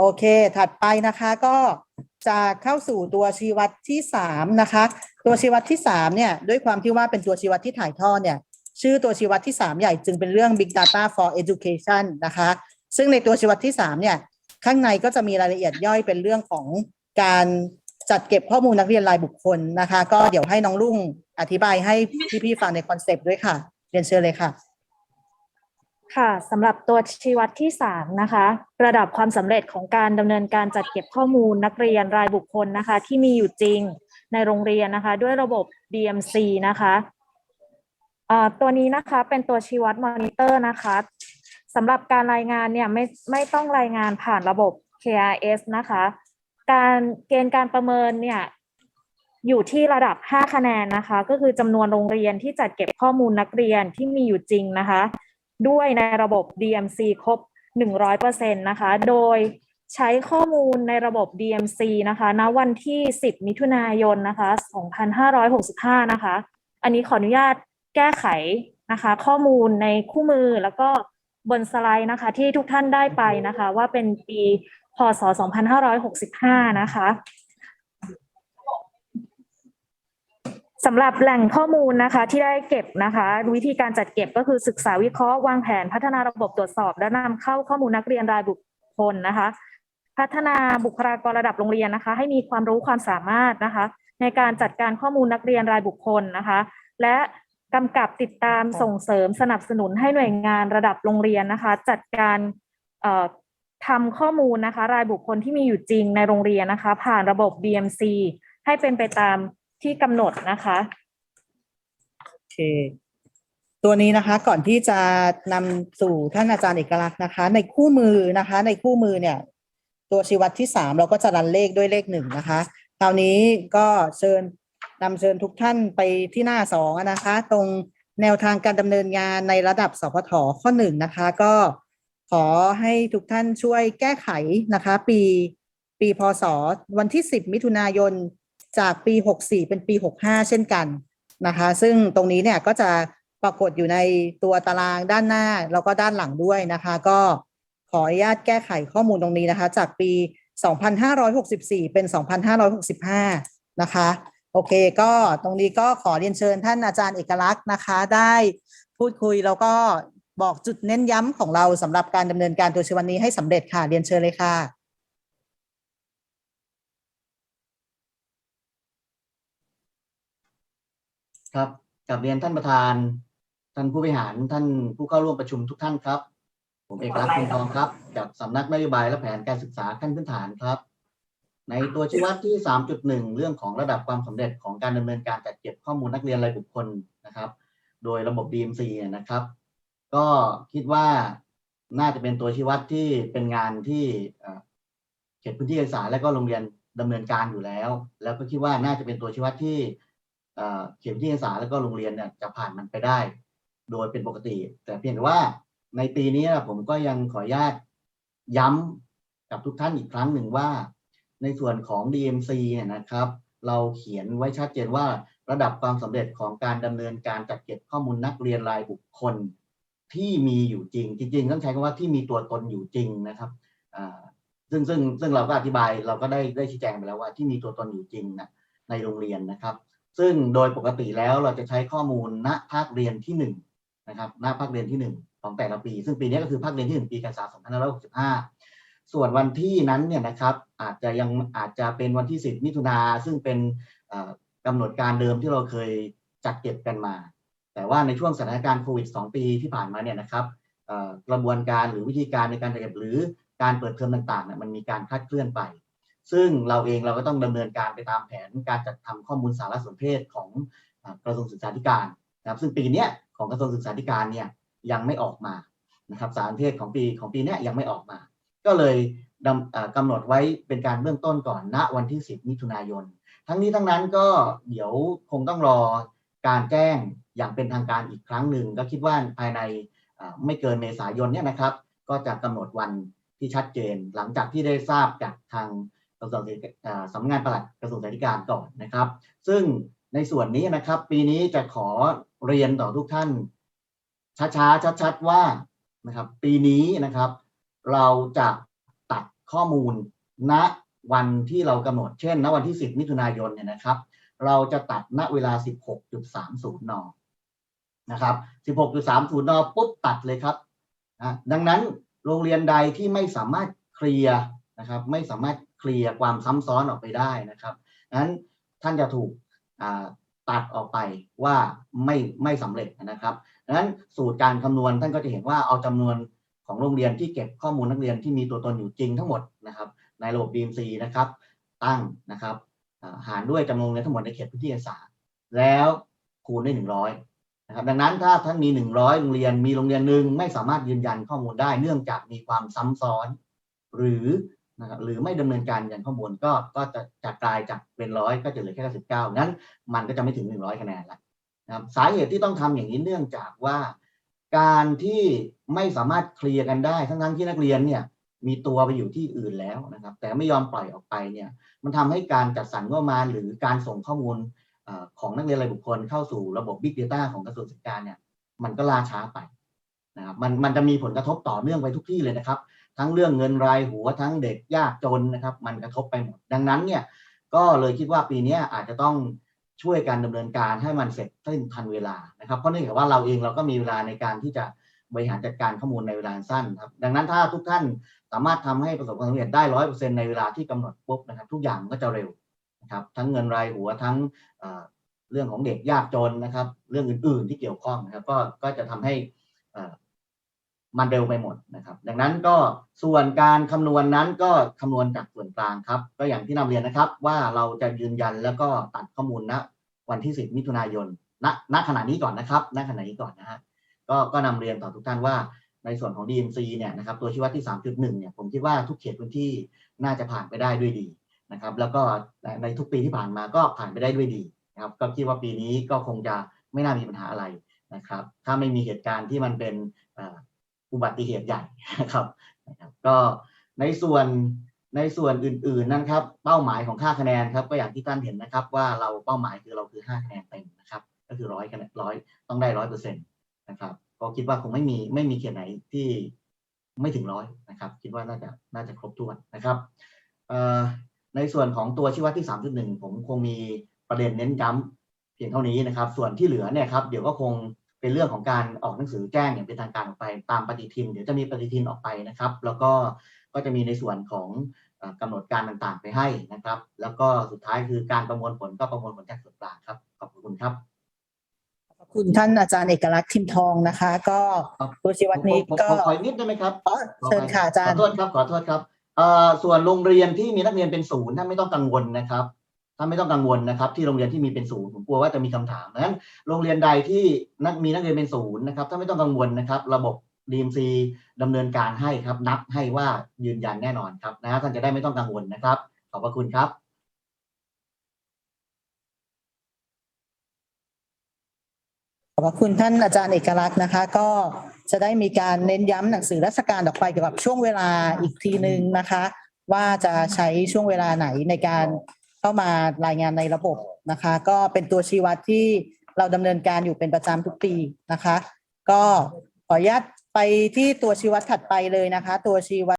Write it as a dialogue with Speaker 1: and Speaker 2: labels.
Speaker 1: โอเค ถัดไปนะคะก็จะเข้าสู่ตัวชีวัดที่สามนะคะ ตัวชีวัดที่สามเนี่ยด้วยความที่ว่าเป็นตัวชีวัดที่ถ่ายทอดเนี่ย ชื่อตัวชีวัดที่สามใหญ่จึงเป็นเรื่อง Big Data for Education นะคะ ซึ่งในตัวชีวัดที่สามเนี่ย ข้างในก็จะมีรายละเอียดย่อยเป็นเรื่องของการจัดเก็บข้อมูลนักเรียนรายบุคคลนะคะ ก็เดี๋ยวให้น้องรุ่งอธิบายให้พี่ๆฟังในคอนเซปต์ด้วยค่ะ เรียนเชิญเลยค่ะ
Speaker 2: ค่ะสำหรับตัวชี้วัดที่ 3 นะคะ ระดับความสำเร็จของการดำเนินการจัดเก็บข้อมูลนักเรียนรายบุคคลนะคะ ที่มีอยู่จริงในโรงเรียนนะคะ ด้วยระบบ DMC นะคะตัวนี้นะคะเป็นตัวชี้วัดมอนิเตอร์นะคะสำหรับการรายงานเนี่ยไม่ไม่ต้องรายงานผ่านระบบ KRS นะคะ การเกณฑ์การประเมินเนี่ยอยู่ที่ระดับ 5 คะแนนนะคะ ก็คือจำนวนโรงเรียนที่จัดเก็บข้อมูลนักเรียนที่มีอยู่จริงนะคะ ด้วยในระบบ DMC ครบ 100%นะคะ โดยใช้ข้อมูลในระบบ DMC นะคะณวันที่ 10 มิถุนายนนะคะ 2565 นะคะ อันนี้ขออนุญาตแก้ไขนะคะ ข้อมูลในคู่มือแล้วก็บนสไลด์นะคะที่ทุกท่านได้ไปนะคะ ว่าเป็นปีพศ 2565 นะคะ สำหรับแหล่งข้อมูลนะคะที่ได้เก็บนะคะ วิธีการจัดเก็บก็คือศึกษาวิเคราะห์วางแผนพัฒนาระบบตรวจสอบ และนำเข้าข้อมูลนักเรียนรายบุคคลนะคะ พัฒนาบุคลากรระดับโรงเรียนนะคะ ให้มีความรู้ความสามารถนะคะ ในการจัดการข้อมูลนักเรียนรายบุคคลนะคะ และกำกับติดตามส่งเสริมสนับสนุนให้หน่วยงานระดับโรงเรียนนะคะ จัดการทำข้อมูลนะคะ รายบุคคลที่มีอยู่จริงในโรงเรียนนะคะ ผ่านระบบ BMC ให้เป็นไปตาม ที่กำหนดนะคะ
Speaker 1: โอเคตัวนี้นะคะก่อนที่จะนำสู่ท่านอาจารย์เอกลักษณ์นะคะ ในคู่มือนะคะ ในคู่มือเนี่ย ตัวชีวัดที่สามเราก็จะรันเลขด้วยเลขหนึ่งนะคะคราวนี้ก็เชิญนำเชิญทุกท่านไปที่หน้าสองนะคะ ตรงแนวทางการดำเนินงานในระดับสพทข้อหนึ่งนะคะ ก็ขอให้ทุกท่านช่วยแก้ไขนะคะ ปี ปีพศ วันที่สิบมิถุนายน จากปีหกสี่เป็นปีหกห้าเช่นกันนะคะ ซึ่งตรงนี้เนี่ยก็จะปรากฏอยู่ในตัวตารางด้านหน้าแล้วก็ด้านหลังด้วยนะคะ ก็ขออนุญาตแก้ไขข้อมูลตรงนี้นะคะ จากปี 2564 เป็น 2565 นะคะ โอเค ก็ตรงนี้ก็ขอเรียนเชิญท่านอาจารย์เอกลักษณ์นะคะ ได้พูดคุยแล้วก็บอกจุดเน้นย้ำของเราสำหรับการดำเนินการตัวชีวันนี้ให้สำเร็จค่ะ เรียนเชิญเลยค่ะ
Speaker 3: ครับกับเรียนท่านประธาน ท่านผู้บริหารท่านผู้เข้าร่วมประชุมทุกท่านครับ ผมเอกลักษณ์คุณทองครับ จากสำนักนโยบายและแผนการศึกษาขั้นพื้นฐานครับ ในตัวชี้วัดที่ 3.1 เรื่องของระดับความสำเร็จของการดำเนินการจัดเก็บข้อมูลนักเรียนรายบุคคลนะครับ โดยระบบ DMC เนี่ยนะครับ ก็คิดว่าน่าจะเป็นตัวชี้วัดที่เป็นงานที่เอ่อเขตพื้นที่การศึกษาและก็โรงเรียนดำเนินการอยู่แล้ว แล้วก็คิดว่าน่าจะเป็นตัวชี้วัดที่ เขียนวิทยาศาสตร์แล้วก็โรงเรียนเนี่ยจะผ่านมันไปได้ โดยเป็นปกติ แต่เพียงแต่ว่าในปีนี้ผมก็ยังขออนุญาตย้ำกับทุกท่านอีกครั้งหนึ่งว่า ในส่วนของ DMC เนี่ยนะครับ เราเขียนไว้ชัดเจนว่าระดับความสำเร็จของการดำเนินการจัดเก็บข้อมูลนักเรียนรายบุคคล ที่มีอยู่จริง จริงๆต้องใช้คำว่าที่มีตัวตนอยู่จริงนะครับซึ่งซึ่งซึ่งเราก็อธิบายเราก็ได้ได้ชี้แจงไปแล้วว่าที่มีตัวตนอยู่จริงนะในโรงเรียนนะครับ ซึ่งโดยปกติแล้วเราจะใช้ข้อมูลณภาคเรียนที่หนึ่งนะครับณภาคเรียนที่หนึ่งของแต่ละปี ซึ่งปีนี้ก็คือภาคเรียนที่หนึ่งปีการศึกษา2565 ส่วนวันที่นั้นเนี่ยนะครับอาจจะยังอาจจะเป็นวันที่ 10 มิถุนาซึ่งเป็นเอ่อกำหนดการเดิมที่เราเคยจัดเก็บกันมา แต่ว่าในช่วงสถานการณ์โควิด 2 ปีที่ผ่านมาเนี่ยนะครับกระบวนการหรือวิธีการในการจัดเก็บหรือการเปิดเทอมต่างๆเนี่ยมันมีการคลาดเคลื่อนไป ซึ่งเราเองเราก็ต้องดำเนินการไปตามแผนการจัดทำข้อมูลสารสนเทศของกระทรวงศึกษาธิการนะครับซึ่งปีนี้ของกระทรวงศึกษาธิการเนี่ยยังไม่ออกมานะครับสารสนเทศของปีของปีนี้ยังไม่ออกมา ก็เลยดำอ่ากำหนดไว้เป็นการเบื้องต้นก่อนณวันที่ 10 มิถุนายน ทั้งนี้ทั้งนั้นก็เดี๋ยวคงต้องรอการแจ้งอย่างเป็นทางการอีกครั้งหนึ่งก็คิดว่าภายในไม่เกินเมษายนเนี่ยนะครับ ก็จะกำหนดวันที่ชัดเจน หลังจากที่ได้ทราบจากทาง กระทรวงสำนักงานปลัดกระทรวงศึกษาธิการก่อนนะครับ ซึ่งในส่วนนี้นะครับ ปีนี้จะขอเรียนต่อทุกท่าน ช้าๆชัดๆว่านะครับ ปีนี้นะครับ เราจะตัดข้อมูลณวันที่เรากำหนดเช่นณวันที่ 10 มิถุนายนเนี่ยนะครับ เราจะตัดณเวลา 16.30 นนะครับ 16.30 นปุ๊บตัดเลยครับนะดังนั้นโรงเรียนใดที่ไม่สามารถเคลียร์นะครับ ไม่สามารถ เคลียร์ความซ้ำซ้อนออกไปได้นะครับนั้นท่านจะถูกตัดออกไปว่าไม่ไม่สำเร็จนะครับดังนั้นสูตรการคำนวณท่านก็จะเห็นว่าเอาจำนวนของโรงเรียนที่เก็บข้อมูลนักเรียนที่มีตัวตนอยู่จริงทั้งหมดนะครับในระบบ BMC นะครับตั้งนะครับหารด้วยจำนวนโรงเรียนทั้งหมดในเขตพื้นที่การศึกษาแล้วคูณด้วยหนึ่งร้อยนะครับดังนั้นถ้าท่านมีหนึ่งร้อยโรงเรียนมีโรงเรียนหนึ่งไม่สามารถยืนยันข้อมูลได้ เนื่องจากมีความซ้ำซ้อน หรือ นะครับหรือไม่ดำเนินการยันข้อมูลก็ก็จะจะกลายจากเป็นร้อยก็จะเหลือแค่สิบเก้างั้น มันก็จะไม่ถึงหนึ่งร้อยคะแนนละนะครับสาเหตุที่ต้องทำอย่างนี้เนื่องจากว่า การที่ไม่สามารถเคลียร์กันได้ทั้งๆที่นักเรียนเนี่ยมีตัวไปอยู่ที่อื่นแล้วนะครับ แต่ไม่ยอมปล่อยออกไปเนี่ยมันทำให้การจัดสรรงบประมาณหรือการส่งข้อมูลของนักเรียนรายบุคคลเข้าสู่ระบบ Big Data ของกระทรวงศึกษาการเนี่ยมันก็ล่าช้าไปนะครับมันมันจะมีผลกระทบต่อเนื่องไปทุกที่เลยนะครับ ทั้งเรื่องเงินรายหัวทั้งเด็กยากจนนะครับ มันกระทบไปหมด ดังนั้นเนี่ยก็เลยคิดว่าปีนี้อาจจะต้องช่วยการดำเนินการให้มันเสร็จสิ้นทันเวลานะครับเพราะเนื่องจากว่าเราเองเราก็มีเวลาในการที่จะบริหารจัดการข้อมูลในเวลาสั้นครับดังนั้นถ้าทุกท่านสามารถทำให้ประสบความสำเร็จได้ร้อยเปอร์เซ็นในเวลาที่กำหนดปุ๊บนะครับ ทุกอย่างมันก็จะเร็วนะครับ ทั้งเงินรายหัวทั้งเรื่องของเด็กยากจนนะครับ เรื่องอื่น ๆ ที่เกี่ยวข้องนะครับ ก็ก็จะทำให้อ่อ มันเร็วไปหมดนะครับ ดังนั้นก็ส่วนการคำนวณนั้นก็คำนวณจากส่วนกลางครับ ก็อย่างที่นำเรียนนะครับ ว่าเราจะยืนยันแล้วก็ตัดข้อมูลณวันที่ 10 มิถุนายนณณขณะนี้ก่อนนะครับณขณะนี้ก่อนนะฮะก็ก็นำเรียนต่อทุกท่านว่าในส่วนของ DMC เนี่ยนะครับตัวชี้วัดที่ 3.1 เนี่ยผมคิดว่าทุกเขตพื้นที่น่าจะผ่านไปได้ด้วยดีนะครับ แล้วก็ในทุกปีที่ผ่านมาก็ผ่านไปได้ด้วยดีนะครับ ก็คิดว่าปีนี้ก็คงจะไม่น่ามีปัญหาอะไรนะครับ ถ้าไม่มีเหตุการณ์ที่มันเป็น อุบัติเหตุใหญ่นะครับก็ในส่วนในส่วนอื่นๆนั้นครับ เป้าหมายของค่าคะแนนครับ ก็อย่างที่ท่านเห็นนะครับ ว่าเราเป้าหมายคือเราคือ 5 คะแนนเต็มนะครับ ก็คือร้อยคะแนนร้อยต้องได้ร้อยเปอร์เซ็นต์นะครับ ก็คิดว่าคงไม่มีไม่มีเขตไหนที่ไม่ถึงร้อยนะครับ คิดว่าน่าจะน่าจะครบถ้วนนะครับในส่วนของตัวชี้วัดที่ 3.1 ผมคงมีประเด็นเน้นย้ำเพียงเท่านี้นะครับ ส่วนที่เหลือเนี่ยครับ เดี๋ยวก็คง เป็นเรื่องของการออกหนังสือแจ้งอย่างเป็นทางการออกไปตามปฏิทิน เดี๋ยวจะมีปฏิทินออกไปนะครับ แล้วก็ก็จะมีในส่วนของเอ่อกำหนดการต่างๆไปให้นะครับ แล้วก็สุดท้ายคือการประมวลผลก็ประมวลผลจากส่วนกลางครับ ขอบคุณครับ
Speaker 1: ขอบคุณท่านอาจารย์เอกลักษณ์ทิมทองนะคะ ก็
Speaker 3: ครับ
Speaker 1: ตัวชีวัดนี้
Speaker 3: ผมผม
Speaker 1: ก็
Speaker 3: ผมขออีกนิดได้ไหมครับ
Speaker 1: อ๋อเชิญค่ะอาจาร
Speaker 3: ข
Speaker 1: ย์
Speaker 3: อโทษครับขอโทษครับเอ่อส่วนโรงเรียนที่มีนักเรียนเป็นศูนย์ท่านไม่ต้องกังวลนะครับ ท่านไม่ต้องกังวลนะครับที่โรงเรียนที่มีเป็นศูนย์ผมกลัวว่าจะมีคำถามดังนั้นโรงเรียนใดที่นักมีนักเรียนเป็นศูนย์นะครับท่านไม่ต้องกังวลนะครับ ระบบ DMC ดำเนินการให้ครับ นับให้ว่ายืนยันแน่นอนครับนะฮะท่านจะได้ไม่ต้องกังวลนะครับ ขอบพระคุณครับ
Speaker 1: ขอบพระคุณท่านอาจารย์เอกลักษณ์นะคะ ก็จะได้มีการเน้นย้ำหนังสือราชการออกไปเกี่ยวกับช่วงเวลาอีกทีหนึ่งนะคะ ว่าจะใช้ช่วงเวลาไหนในการ เข้ามารายงานในระบบนะคะ ก็เป็นตัวชี้วัดที่เราดำเนินการอยู่เป็นประจำทุกปีนะคะ ก็ขออนุญาตไปที่ตัวชี้วัดถัดไปเลยนะคะ ตัวชี้วัด